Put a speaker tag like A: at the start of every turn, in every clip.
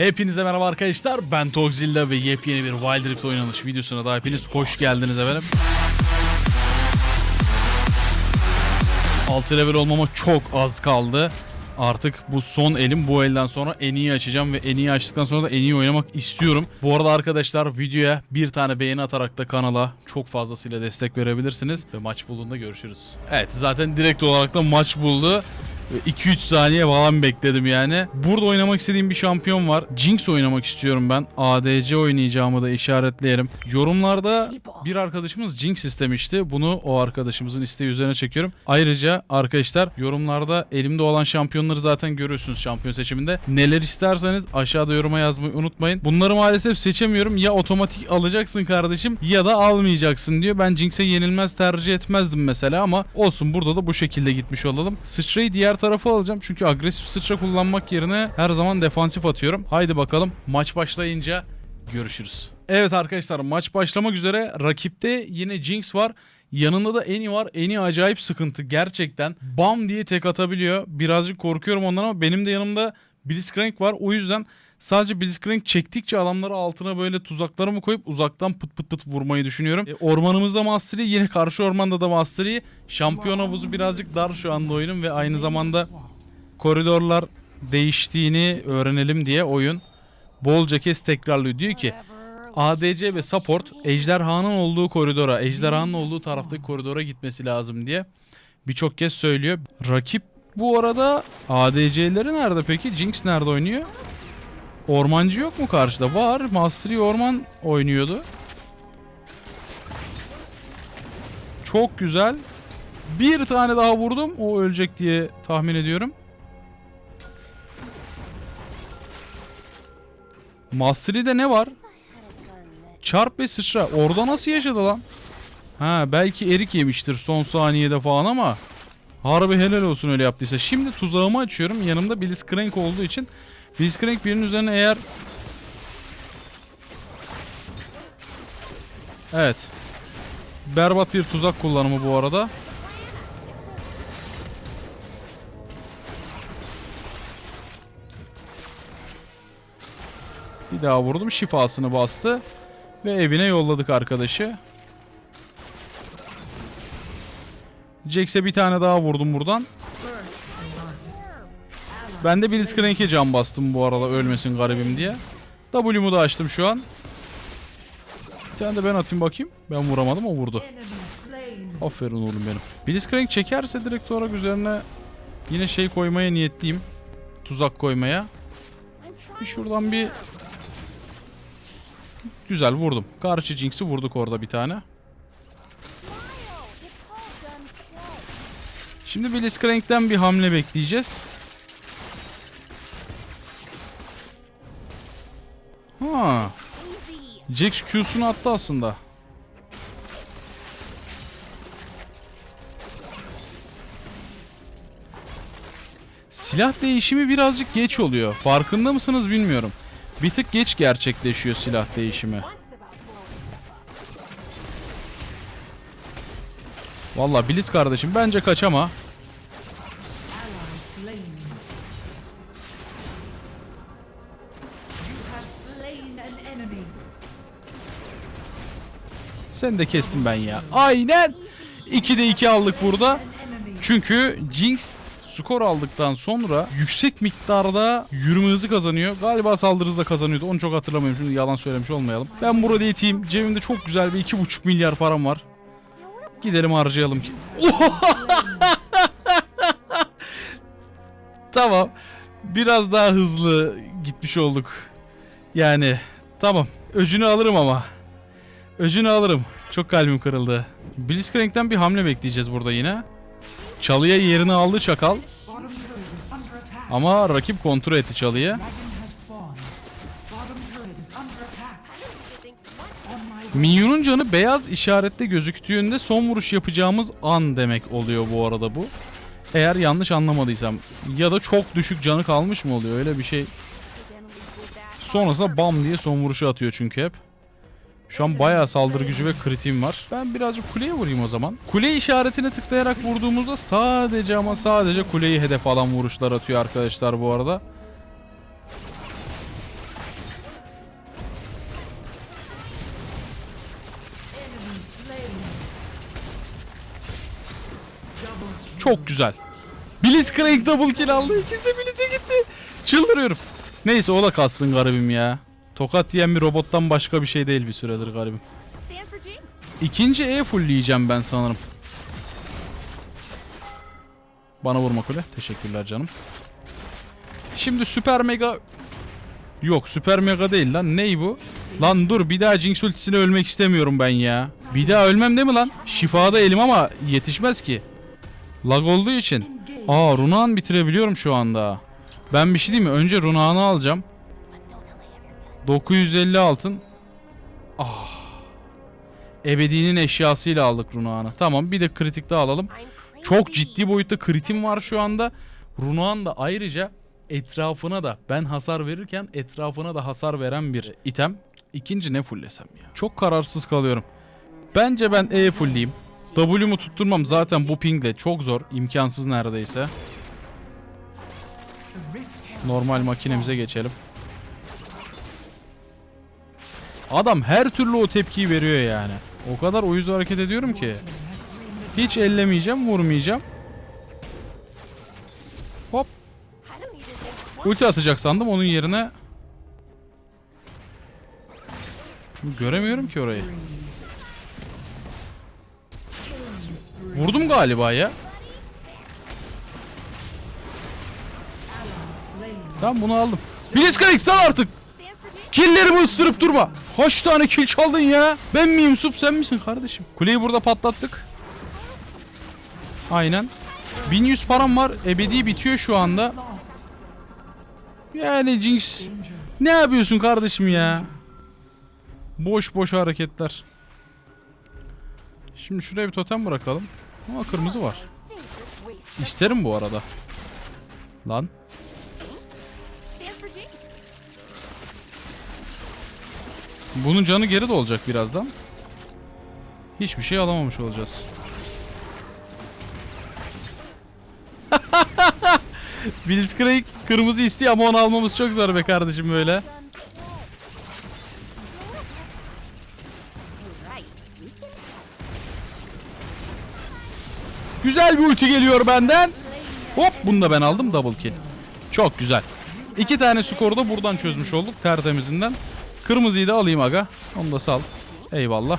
A: Hepinize merhaba arkadaşlar. Ben Togzilla ve yepyeni bir Wild Rift oynanış videosuna da hepiniz hoş geldiniz efendim. 6 level olmama çok az kaldı. Artık bu son elim bu elden sonra en iyi açacağım ve en iyi açtıktan sonra da en iyi oynamak istiyorum. Bu arada arkadaşlar videoya bir tane beğeni atarak da kanala çok fazlasıyla destek verebilirsiniz. Ve maç bulduğunda görüşürüz. Evet zaten direkt olarak da maç buldu. 2-3 saniye falan bekledim yani. Burada oynamak istediğim bir şampiyon var. Jinx oynamak istiyorum ben. ADC oynayacağımı da işaretleyelim. Yorumlarda bir arkadaşımız Jinx istemişti. Bunu o arkadaşımızın isteği üzerine çekiyorum. Ayrıca arkadaşlar yorumlarda elimde olan şampiyonları zaten görüyorsunuz şampiyon seçiminde. Neler isterseniz aşağıda yoruma yazmayı unutmayın. Bunları maalesef seçemiyorum. Ya otomatik alacaksın kardeşim ya da almayacaksın diyor. Ben Jinx'e yenilmez tercih etmezdim mesela ama olsun burada da bu şekilde gitmiş olalım. Sıçrayı diğer tarafa alacağım çünkü agresif sıçra kullanmak yerine her zaman defansif atıyorum. Haydi bakalım maç başlayınca görüşürüz. Evet arkadaşlar maç başlamak üzere. Rakipte yine Jinx var. Yanında da Eni var. Eni acayip sıkıntı gerçekten. Bam diye tek atabiliyor. Birazcık korkuyorum ondan ama benim de yanımda Blitzcrank var. O yüzden sadece Blitzcrank çektikçe adamları altına böyle tuzaklarımı koyup uzaktan pıt pıt pıt vurmayı düşünüyorum. E, ormanımızda Mastery yine karşı ormanda da Mastery. Şampiyon havuzu birazcık dar şu anda oyunun ve aynı zamanda koridorlar değiştiğini öğrenelim diye oyun bolca kez tekrarlıyor. Diyor ki ADC ve support ejderhanın olduğu koridora, ejderhanın olduğu taraftaki koridora gitmesi lazım diye birçok kez söylüyor. Rakip bu arada ADC'leri nerede peki? Jinx nerede oynuyor? Ormancı yok mu karşıda? Var. Mastery Orman oynuyordu. Çok güzel. Bir tane daha vurdum. O ölecek diye tahmin ediyorum. Mastery'de ne var? Çarp ve sıçra. Orada nasıl yaşadı lan? Ha belki erik yemiştir son saniyede falan ama harbi helal olsun öyle yaptıysa. Şimdi tuzağımı açıyorum. Yanımda Blitzcrank olduğu için Blitzcrank birinin üzerine eğer Evet. Berbat bir tuzak kullanımı bu arada. Bir daha vurdum. Şifasını bastı. Ve evine yolladık arkadaşı. Jax'e bir tane daha vurdum buradan. Ben de Blitzcrank'e can bastım bu arada ölmesin garibim diye. W'mu da açtım şu an. Bir tane de ben atayım bakayım. Ben vuramadım o vurdu. Aferin oğlum benim. Blitzcrank çekerse direkt olarak üzerine yine şey koymaya niyetliyim. Tuzak koymaya. Bir şuradan bir Güzel vurdum. Karşı Jinx'i vurduk orada bir tane. Şimdi Blitzcrank'ten bir hamle bekleyeceğiz. Ha. Jax Q'sunu attı aslında. Silah değişimi birazcık geç oluyor. Farkında mısınız bilmiyorum. Bir tık geç gerçekleşiyor silah değişimi. Valla Blitz kardeşim bence kaçama. Sen de kestim ben ya. Aynen. 2'de 2 aldık burada. Çünkü Jinx skor aldıktan sonra yüksek miktarda yürüme hızı kazanıyor. Galiba saldırı da kazanıyordu. Onu çok hatırlamıyorum. Şimdi yalan söylemiş olmayalım. Ben burada iteyim. Cebimde çok güzel bir 2,5 milyar param var. Gidelim harcayalım ki. tamam. Biraz daha hızlı gitmiş olduk. Yani tamam. Öcünü alırım ama. Öcünü alırım. Çok kalbim kırıldı. Blitzcrank'ten bir hamle bekleyeceğiz burada yine. Çalıya yerini aldı çakal. Ama rakip kontrol etti çalıyı. Minyonun canı beyaz işarette gözüktüğünde son vuruş yapacağımız an demek oluyor bu arada bu. Eğer yanlış anlamadıysam. Ya da çok düşük canı kalmış mı oluyor öyle bir şey. Sonrasında bam diye son vuruşu atıyor çünkü hep. Şu an bayağı saldırı gücü ve kritiğim var. Ben birazcık kuleye vurayım o zaman. Kule işaretine tıklayarak vurduğumuzda sadece ama sadece kuleyi hedef alan vuruşlar atıyor arkadaşlar bu arada. Çok güzel. Blitzcrank double kill aldı. İkisi de Blitz'e gitti. Çıldırıyorum. Neyse o da kalsın garibim ya. Tokat yiyen bir robottan başka bir şey değil bir süredir garibim. İkinci E fullleyeceğim ben sanırım. Bana vurma kule. Teşekkürler canım. Şimdi süper mega... Yok süper mega değil lan. Ney bu? Lan dur bir daha Jinx ultisine ölmek istemiyorum ben ya. Bir daha ölmem değil mi lan? Şifada elim ama yetişmez ki. Lag olduğu için. Aa Runaan bitirebiliyorum şu anda. Ben bir şey diyeyim mi? Önce Runaan'ı alacağım. 950 altın. Ah. Ebedi'nin eşyasıyla aldık Runaan'ı. Tamam bir de kritik daha alalım. Çok ciddi boyutta kritim var şu anda. Runaan da ayrıca etrafına da ben hasar verirken etrafına da hasar veren bir item. İkinci ne fulllesem ya? Çok kararsız kalıyorum. Bence ben E fullleyeyim. W'mu tutturmam zaten bu pingle çok zor. imkansız neredeyse. Normal makinemize geçelim. Adam her türlü o tepkiyi veriyor yani. O kadar uyuz hareket ediyorum ki. Hiç ellemeyeceğim, vurmayacağım. Hop. Ulti atacak sandım onun yerine. Göremiyorum ki orayı. Vurdum galiba ya. Tamam bunu aldım. Blitzcrank sal artık. Killerimi ısırıp durma. Kaç tane kill çaldın ya? Ben miyim Sup sen misin kardeşim? Kuleyi burada patlattık. Aynen. 1100 param var. Ebedi bitiyor şu anda. Yani Jinx. Ne yapıyorsun kardeşim ya? Boş boş hareketler. Şimdi şuraya bir totem bırakalım. Ama kırmızı var. İsterim bu arada. Lan. Bunun canı geri de olacak birazdan. Hiçbir şey alamamış olacağız. Blitzcrank kırmızı istiyor ama onu almamız çok zor be kardeşim böyle. Güzel bir ulti geliyor benden. Hop bunu da ben aldım double kill. Çok güzel. İki tane skoru da buradan çözmüş olduk tertemizinden. Kırmızıyı da alayım aga. Onu da sal. Eyvallah.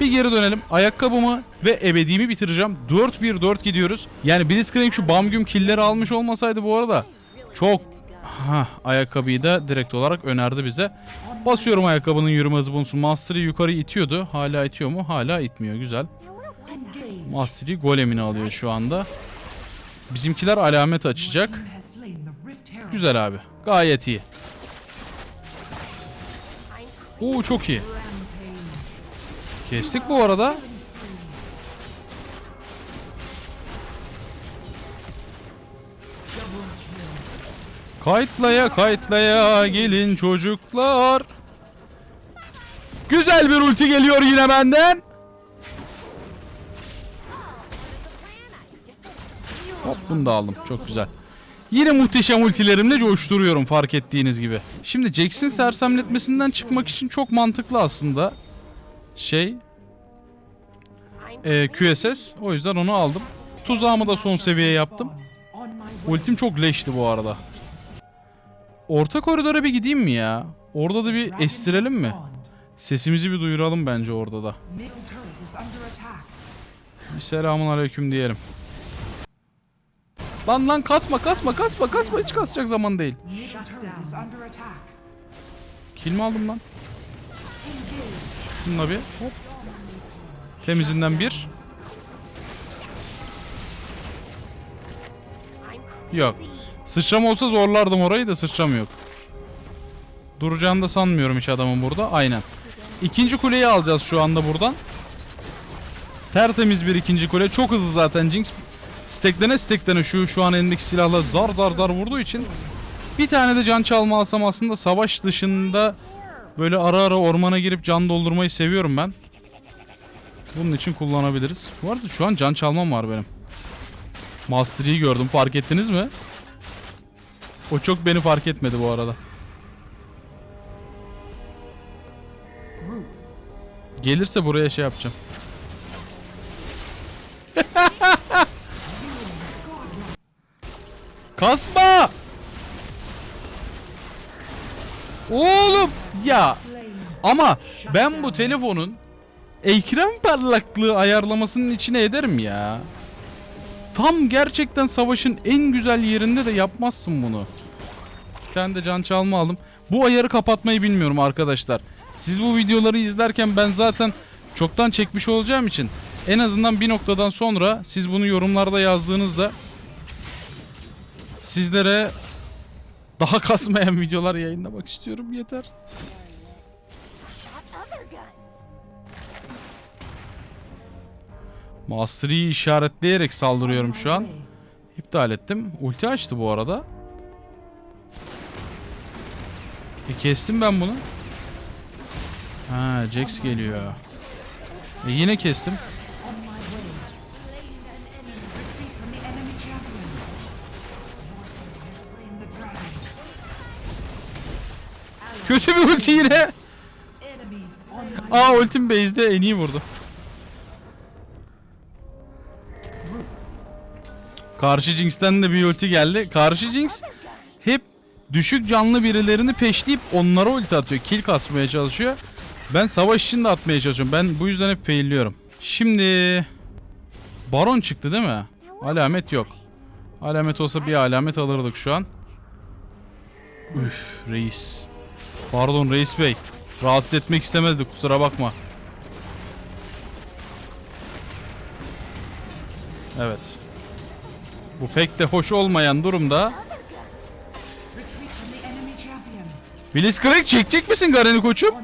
A: Bir geri dönelim. Ayakkabımı ve ebedimi bitireceğim. 4-1-4 gidiyoruz. Yani Blitzcrank şu bam güm killleri almış olmasaydı bu arada çok ha ayakkabıyı da direkt olarak önerdi bize. Basıyorum ayakkabının yürüme hızı bulunsun. Mastery yukarı itiyordu. Hala itiyor mu? Hala itmiyor. Güzel. Mastery golemini alıyor şu anda. Bizimkiler alamet açacak. Güzel abi. Gayet iyi. Oo çok iyi. Kestik bu arada. Kayıtlaya kayıtlaya gelin çocuklar. Güzel bir ulti geliyor yine benden. Hop bunu da aldım. Çok güzel. Yine muhteşem ultilerimle coşturuyorum fark ettiğiniz gibi. Şimdi Jax'in sersemletmesinden çıkmak için çok mantıklı aslında. Şey e, QSS. O yüzden onu aldım. Tuzağımı da son seviye yaptım. Ultim çok leşti bu arada. Orta koridora bir gideyim mi ya? Orada da bir estirelim mi? Sesimizi bir duyuralım bence orada da. Bir selamun aleyküm diyelim. Lan lan kasma kasma kasma kasma hiç kasacak zaman değil. Kill mi aldım lan? Şununla bir hop. Temizinden bir. Yok. Sıçram olsa zorlardım orayı da sıçram yok. Duracağını da sanmıyorum hiç adamın burada. Aynen. İkinci kuleyi alacağız şu anda buradan. Tertemiz bir ikinci kule. Çok hızlı zaten Jinx. Steklene steklene şu şu an elindeki silahla zar zar zar vurduğu için bir tane de can çalma alsam aslında savaş dışında böyle ara ara ormana girip can doldurmayı seviyorum ben. Bunun için kullanabiliriz. Bu arada şu an can çalmam var benim. Mastery'i gördüm fark ettiniz mi? O çok beni fark etmedi bu arada. Gelirse buraya şey yapacağım. Kasma! Oğlum ya ama ben bu telefonun ekran parlaklığı ayarlamasının içine ederim ya. Tam gerçekten savaşın en güzel yerinde de yapmazsın bunu. Bir de can çalma aldım. Bu ayarı kapatmayı bilmiyorum arkadaşlar. Siz bu videoları izlerken ben zaten çoktan çekmiş olacağım için en azından bir noktadan sonra siz bunu yorumlarda yazdığınızda sizlere daha kasmayan videolar yayınlamak istiyorum yeter. Mastery'i işaretleyerek saldırıyorum şu an. İptal ettim. Ulti açtı bu arada. E kestim ben bunu. Ha Jax geliyor. E yine kestim. Kötü bir ulti yine. Aa ultim base'de en iyi vurdu. Karşı Jinx'ten de bir ulti geldi. Karşı Jinx hep düşük canlı birilerini peşleyip onlara ulti atıyor. Kill kasmaya çalışıyor. Ben savaş için de atmaya çalışıyorum. Ben bu yüzden hep failliyorum. Şimdi Baron çıktı değil mi? Alamet yok. Alamet olsa bir alamet alırdık şu an. Üf reis. Pardon reis bey. Rahatsız etmek istemezdik kusura bakma. Evet. Bu pek de hoş olmayan durumda. Blitzcrank çekecek misin Garen'i koçum?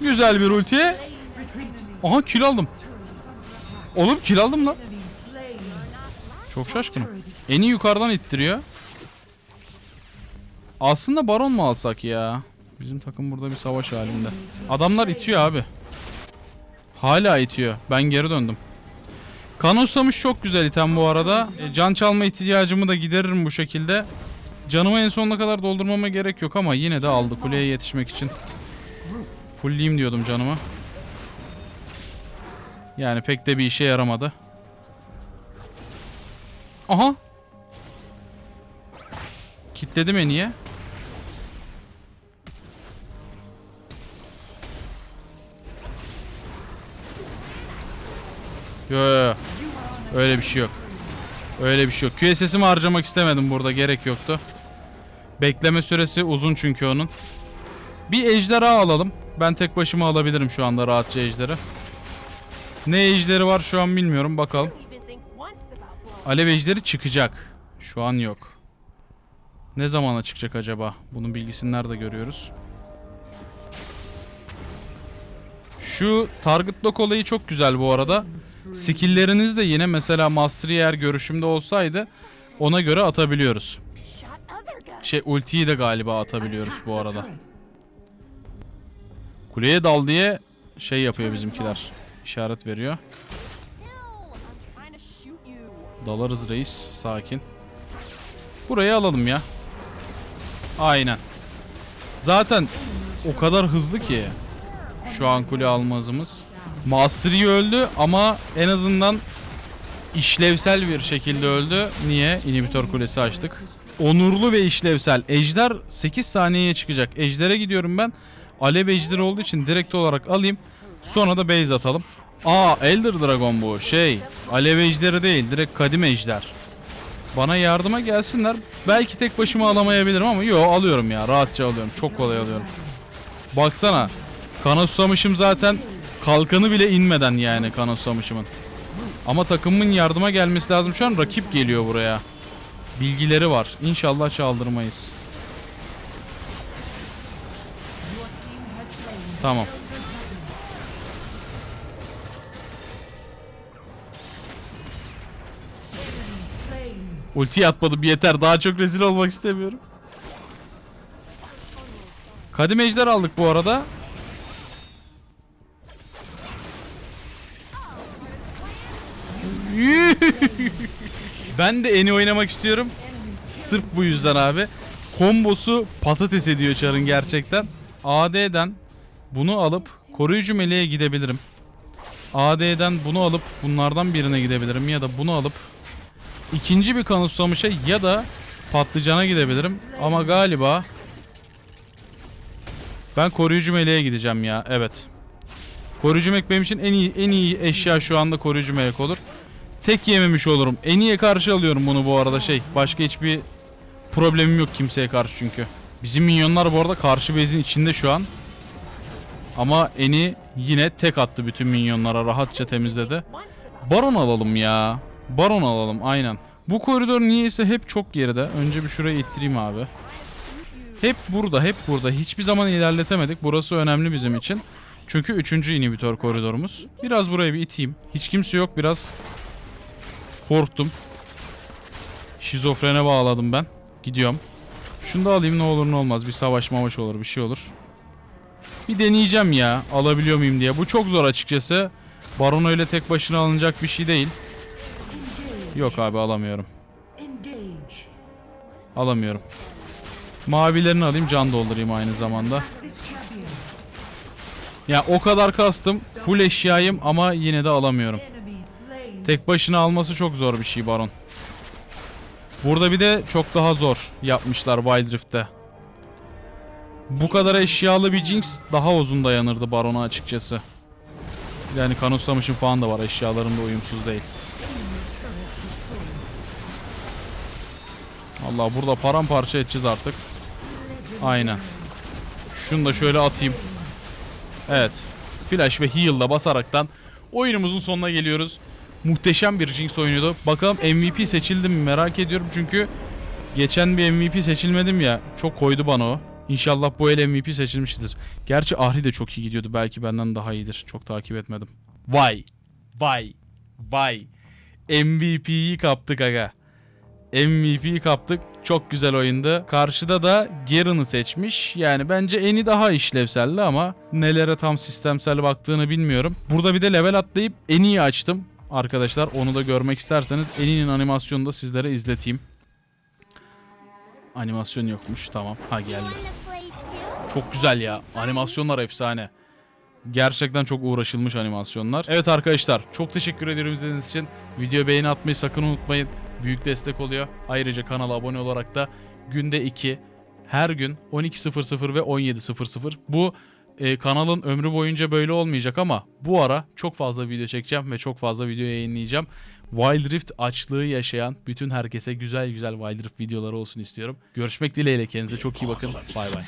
A: Güzel bir ulti. Aha kill aldım. Oğlum kill aldım lan. Çok şaşkınım. Eni yukarıdan ittiriyor. Aslında baron mu alsak ya? Bizim takım burada bir savaş halinde. Adamlar itiyor abi. Hala itiyor. Ben geri döndüm. Kanoslamış çok güzel item bu arada. E, can çalma ihtiyacımı da gideririm bu şekilde. Canımı en sonuna kadar doldurmama gerek yok ama yine de aldı kuleye yetişmek için. Fullleyeyim diyordum canımı. Yani pek de bir işe yaramadı. Aha. Kitledim en iyi. Yo yo yo. Öyle bir şey yok. Öyle bir şey yok. QSS'imi harcamak istemedim burada. Gerek yoktu. Bekleme süresi uzun çünkü onun. Bir ejderha alalım. Ben tek başıma alabilirim şu anda rahatça ejderi. Ne ejderi var şu an bilmiyorum. Bakalım. Alev çıkacak. Şu an yok. Ne zamana çıkacak acaba? Bunun bilgisini nerede görüyoruz? Şu target lock olayı çok güzel bu arada. Skill'leriniz de yine mesela Mastery eğer görüşümde olsaydı ona göre atabiliyoruz. Şey ultiyi de galiba atabiliyoruz bu arada. Kuleye dal diye şey yapıyor bizimkiler. İşaret veriyor. Dalarız reis. Sakin. Burayı alalım ya. Aynen. Zaten o kadar hızlı ki şu an kule alma hızımız. Mastery öldü ama en azından işlevsel bir şekilde öldü. Niye? İnhibitör kulesi açtık. Onurlu ve işlevsel. Ejder 8 saniyeye çıkacak. Ejder'e gidiyorum ben. Alev ejderi olduğu için direkt olarak alayım. Sonra da base atalım. Aa Elder Dragon bu. Şey, Alev ejderi değil. Direkt kadim ejder. Bana yardıma gelsinler. Belki tek başıma alamayabilirim ama yo alıyorum ya. Rahatça alıyorum. Çok kolay alıyorum. Baksana. Kana susamışım zaten. Kalkanı bile inmeden yani kana susamışımın. Ama takımın yardıma gelmesi lazım. Şu an rakip geliyor buraya. Bilgileri var. İnşallah çaldırmayız. Tamam. Ulti atmadım yeter. Daha çok rezil olmak istemiyorum. Kadim ejder aldık bu arada. ben de eni oynamak istiyorum. Sırf bu yüzden abi. Kombosu patates ediyor Char'ın gerçekten. AD'den bunu alıp koruyucu meleğe gidebilirim. AD'den bunu alıp bunlardan birine gidebilirim ya da bunu alıp ikinci bir kanı susamışa ya da patlıcana gidebilirim. Ama galiba ben koruyucu meleğe gideceğim ya. Evet. Koruyucu melek benim için en iyi en iyi eşya şu anda koruyucu melek olur. Tek yememiş olurum. En iyiye karşı alıyorum bunu bu arada şey. Başka hiçbir problemim yok kimseye karşı çünkü. Bizim minyonlar bu arada karşı bezin içinde şu an. Ama Eni yine tek attı bütün minyonlara rahatça temizledi. Baron alalım ya. Baron alalım aynen. Bu koridor niyeyse hep çok geride. Önce bir şuraya ittireyim abi. Hep burada, hep burada. Hiçbir zaman ilerletemedik. Burası önemli bizim için. Çünkü üçüncü inhibitör koridorumuz. Biraz buraya bir iteyim. Hiç kimse yok. Biraz korktum. Şizofrene bağladım ben. Gidiyorum. Şunu da alayım ne olur ne olmaz. Bir savaş mavaş olur bir şey olur. Bir deneyeceğim ya. Alabiliyor muyum diye. Bu çok zor açıkçası. Baron öyle tek başına alınacak bir şey değil. Yok abi alamıyorum. Alamıyorum. Mavilerini alayım can doldurayım aynı zamanda. Ya o kadar kastım. Full eşyayım ama yine de alamıyorum. Tek başına alması çok zor bir şey Baron. Burada bir de çok daha zor yapmışlar Wild Rift'te. Bu kadar eşyalı bir Jinx daha uzun dayanırdı Baron'a açıkçası. Yani kanutsamışım falan da var eşyalarında uyumsuz değil. Allah burada paramparça edeceğiz artık. Aynen. Şunu da şöyle atayım. Evet. Flash ve heal'la basaraktan oyunumuzun sonuna geliyoruz. Muhteşem bir Jinx oyunuydu. Bakalım MVP seçildim mi merak ediyorum çünkü geçen bir MVP seçilmedim ya. Çok koydu bana o. İnşallah bu el MVP seçilmiştir. Gerçi Ahri de çok iyi gidiyordu. Belki benden daha iyidir. Çok takip etmedim. Vay. Vay. Vay. MVP'yi kaptık aga. MVP kaptık. Çok güzel oyundu. Karşıda da Garen'ı seçmiş. Yani bence eni daha işlevseldi ama nelere tam sistemsel baktığını bilmiyorum. Burada bir de level atlayıp Eni'yi açtım. Arkadaşlar onu da görmek isterseniz Eni'nin animasyonunu da sizlere izleteyim. Animasyon yokmuş. Tamam. Ha geldi. Çok güzel ya. Animasyonlar efsane. Gerçekten çok uğraşılmış animasyonlar. Evet arkadaşlar çok teşekkür ediyorum izlediğiniz için. Videoya beğeni atmayı sakın unutmayın. Büyük destek oluyor. Ayrıca kanala abone olarak da günde 2 her gün 12.00 ve 17.00 bu e, kanalın ömrü boyunca böyle olmayacak ama bu ara çok fazla video çekeceğim ve çok fazla video yayınlayacağım. Wild Rift açlığı yaşayan bütün herkese güzel güzel Wild Rift videoları olsun istiyorum. Görüşmek dileğiyle kendinize çok iyi bakın. Bay bay.